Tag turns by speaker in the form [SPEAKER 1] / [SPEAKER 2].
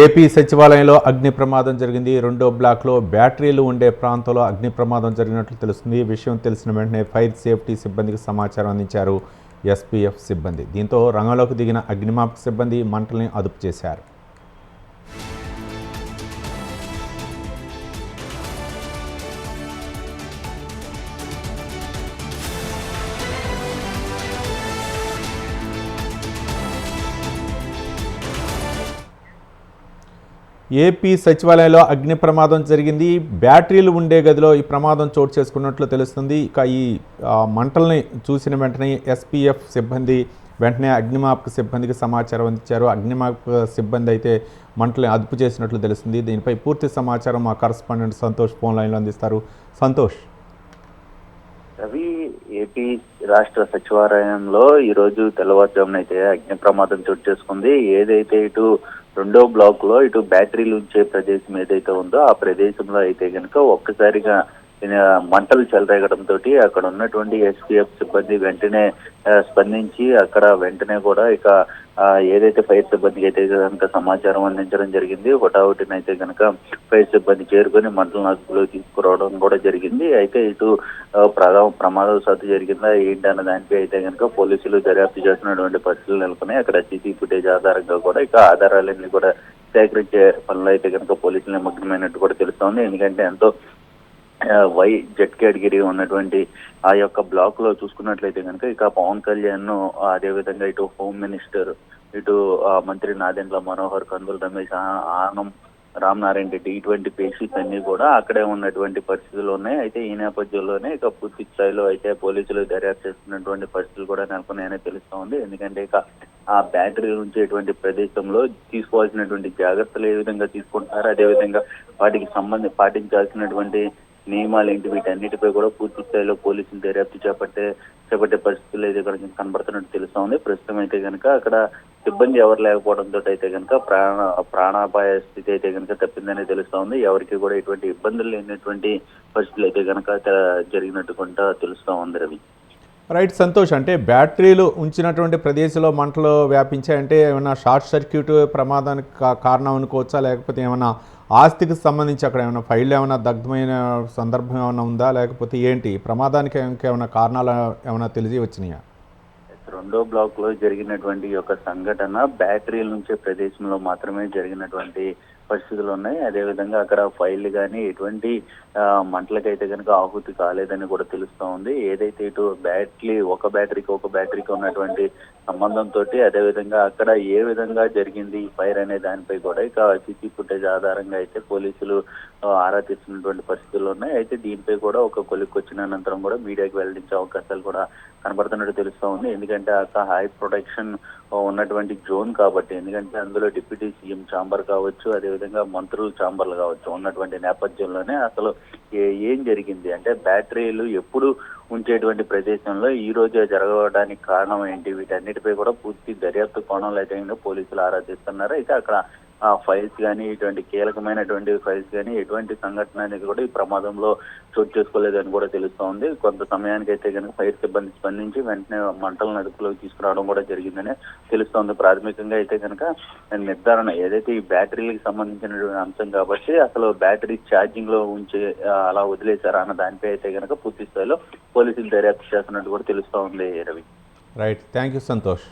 [SPEAKER 1] AP సచివాలయంలో అగ్ని ప్రమాదం జరిగింది. రెండో బ్లాక్లో బ్యాటరీలు ఉండే ప్రాంతంలో అగ్ని ప్రమాదం జరిగినట్లు తెలుస్తుంది. ఈ విషయం తెలిసిన వెంటనే ఫైర్ సేఫ్టీ సిబ్బందికి సమాచారం అందించారు ఎస్పీఎఫ్ సిబ్బంది. దీంతో రంగంలోకి దిగిన అగ్నిమాపక సిబ్బంది మంటల్ని అదుపు చేశారు. ఏపీ సచివాలయంలో అగ్ని ప్రమాదం జరిగింది. బ్యాటరీలు ఉండే గదిలో ఈ ప్రమాదం చోటు చేసుకున్నట్లు తెలుస్తుంది. ఇక ఈ మంటల్ని చూసిన వెంటనే ఎస్పీఎఫ్ సిబ్బంది వెంటనే అగ్నిమాపక సిబ్బందికి సమాచారం అందించారు. అగ్నిమాపక సిబ్బంది అయితే మంటల్ని అదుపు చేసినట్లు తెలుస్తుంది. దీనిపై పూర్తి సమాచారం మా కరస్పాండెంట్ సంతోష్ ఫోన్ లైన్లో అందిస్తారు. సంతోష్.
[SPEAKER 2] ఏపీ రాష్ట్ర సచివాలయంలో ఈ రోజు తెల్లవారుజామున అయితే అగ్ని ప్రమాదం చోటు చేసుకుంది. ఏదైతే ఇటు రెండో బ్లాక్లో ఇటు బ్యాటరీలు ఉంచే ప్రదేశం ఏదైతే ఉందో ఆ ప్రదేశంలో అయితే కనుక ఒక్కసారిగా మంటలు చెలరేగడం తోటి అక్కడ ఉన్నటువంటి ఎస్పీఎఫ్ సిబ్బంది వెంటనే స్పందించి అక్కడ వెంటనే కూడా ఇక ఏదైతే ఫైర్ సిబ్బందికి అయితే కనుక సమాచారం అందించడం జరిగింది హుటాహుటినైతే కనుక ఫైర్ సిబ్బంది చేరుకొని మంటలను అదుపులో తీసుకురావడం కూడా జరిగింది. అయితే ఇటు ప్రధాన ప్రమాదవశాత్తు జరిగిందా ఏంటి అన్న దానిపై అయితే కనుక పోలీసులు దర్యాప్తు చేస్తున్నటువంటి పరిస్థితులు నెలకొని అక్కడ సీసీ ఫుటేజ్ ఆధారంగా కూడా ఇక ఆధారాలన్నీ కూడా సేకరించే పనులు అయితే కనుక పోలీసులు నిమగ్నమైనట్టు కూడా తెలుస్తోంది. ఎందుకంటే ఎంతో వై జెడ్ కేటగిరీ ఉన్నటువంటి ఆ యొక్క బ్లాక్లో చూసుకున్నట్లయితే కనుక ఇక పవన్ కళ్యాణ్ను అదే విధంగా ఇటు హోమ్ మినిస్టర్ ఇటు ఆ, మంత్రి నాదెండ్ల మనోహర్ కందుల రమేష్ ఆనం ఆనం రామనారాయణ రెడ్డి ఇటువంటి పేషెంట్స్ అన్ని కూడా అక్కడే ఉన్నటువంటి పరిస్థితులు ఉన్నాయి అయితే ఈ నేపథ్యంలోనే ఇక పూర్తి స్థాయిలో అయితే పోలీసులు దర్యాప్తు చేస్తున్నటువంటి పరిస్థితులు కూడా నెలకొన్నాయని తెలుస్తా ఉంది. ఎందుకంటే ఇక ఆ బ్యాటరీ ఉంచేటువంటి ప్రదేశంలో తీసుకోవాల్సినటువంటి జాగ్రత్తలు ఏ విధంగా తీసుకుంటున్నారు అదే విధంగా వాటికి సంబంధి పాటించాల్సినటువంటి నియమాలు ఏంటి? వీటన్నిటిపై కూడా పూర్తి స్థాయిలో పోలీసులు దర్యాప్తు చేపట్టే చేపట్టే పరిస్థితులు అయితే కనుక కనబడుతున్నట్టు తెలుస్తా ఉంది. ప్రస్తుతం అయితే కనుక అక్కడ సిబ్బంది ఎవరు లేకపోవడంతో అయితే కనుక ప్రాణ ప్రాణాపాయ స్థితి అయితే కనుక తప్పిందని తెలుస్తా ఉంది. ఎవరికి కూడా ఎటువంటి ఇబ్బందులు లేనటువంటి పరిస్థితులు అయితే కనుక జరిగినట్టు కొంత తెలుస్తా ఉంది రవి.
[SPEAKER 1] రైట్ సంతోష్ అంటే బ్యాటరీలు ఉంచినటువంటి ప్రదేశంలో మంటలు వ్యాపించాయంటే ఏమైనా షార్ట్ సర్క్యూట్ ప్రమాదానికి కారణం అనుకోవచ్చా? లేకపోతే ఏమైనా ఆస్తికి సంబంధించి అక్కడ ఏమైనా ఫైల్ ఏమైనా దగ్ధమైన సందర్భం ఏమైనా ఉందా? లేకపోతే ఏంటి? ప్రమాదానికి ఇంకేమైనా కారణాలు ఏమైనా తెలిసి వచ్చినాయా
[SPEAKER 2] రెండో బ్లాక్లో జరిగినటువంటి యొక్క సంఘటన బ్యాటరీల నుంచే ప్రదేశంలో మాత్రమే జరిగినటువంటి పరిస్థితులు ఉన్నాయి. అదే విధంగా అక్కడ ఫైల్ కానీ ఎటువంటి మంటలకైతే కనుక ఆహుతి కాలేదని కూడా తెలుస్తూ ఉంది. ఏదైతే ఇటు బ్యాటరీ ఒక బ్యాటరీకి ఒక బ్యాటరీకి ఉన్నటువంటి సంబంధంతో తోటి అదేవిధంగా అక్కడ ఏ విధంగా జరిగింది ఈ ఫైర్ అనే దానిపై కూడా ఇక సిసి ఫుటేజ్ ఆధారంగా అయితే పోలీసులు ఆరా తీస్తున్నటువంటి పరిస్థితులు ఉన్నాయి. అయితే దీనిపై కూడా ఒక కొలిక్కి వచ్చిన అనంతరం కూడా మీడియాకి వెల్లడించే అవకాశాలు కూడా కనబడుతున్నట్టు తెలుస్తూ ఉంది. ఎందుకంటే అక్కడ హై ప్రొటెక్షన్ ఉన్నటువంటి జోన్ కాబట్టి ఎందుకంటే అందులో డిప్యూటీ సీఎం చాంబర్ కావచ్చు అదేవిధంగా మంత్రుల చాంబర్లు కావచ్చు ఉన్నటువంటి నేపథ్యంలోనే అసలు ఏ- ఏం జరిగింది? అంటే బ్యాటరీలు ఎప్పుడు ఉంచేటువంటి ప్రదేశంలో ఈ రోజే జరగడానికి కారణం ఏంటి? వీటన్నిటిపై కూడా పూర్తి దర్యాప్తు కోణంలో అయితే పోలీసులు ఆరాధిస్తున్నారు అయితే అక్కడ ఆ ఫైల్స్ కానీ ఇటువంటి కీలకమైనటువంటి ఫైల్స్ కానీ ఎటువంటి సంఘటన అనేది కూడా ఈ ప్రమాదంలో చోటు చేసుకోలేదని కూడా తెలుస్తోంది. కొంత సమయానికి అయితే కనుక ఫైర్ సిబ్బంది స్పందించి వెంటనే మంటలను అదుపులోకి తీసుకురావడం కూడా జరిగిందని తెలుస్తోంది. ప్రాథమికంగా అయితే కనుక నిర్ధారణ ఏదైతే ఈ బ్యాటరీలకు సంబంధించినటువంటి అంశం కాబట్టి అసలు బ్యాటరీ ఛార్జింగ్లో ఉంచి అలా వదిలేశారా అన్న దానిపై అయితే కనుక పూర్తి స్థాయిలో పోలీసులు దర్యాప్తు చేస్తున్నట్టు కూడా తెలుస్తోంది Ravi.
[SPEAKER 1] Right thank you Santosh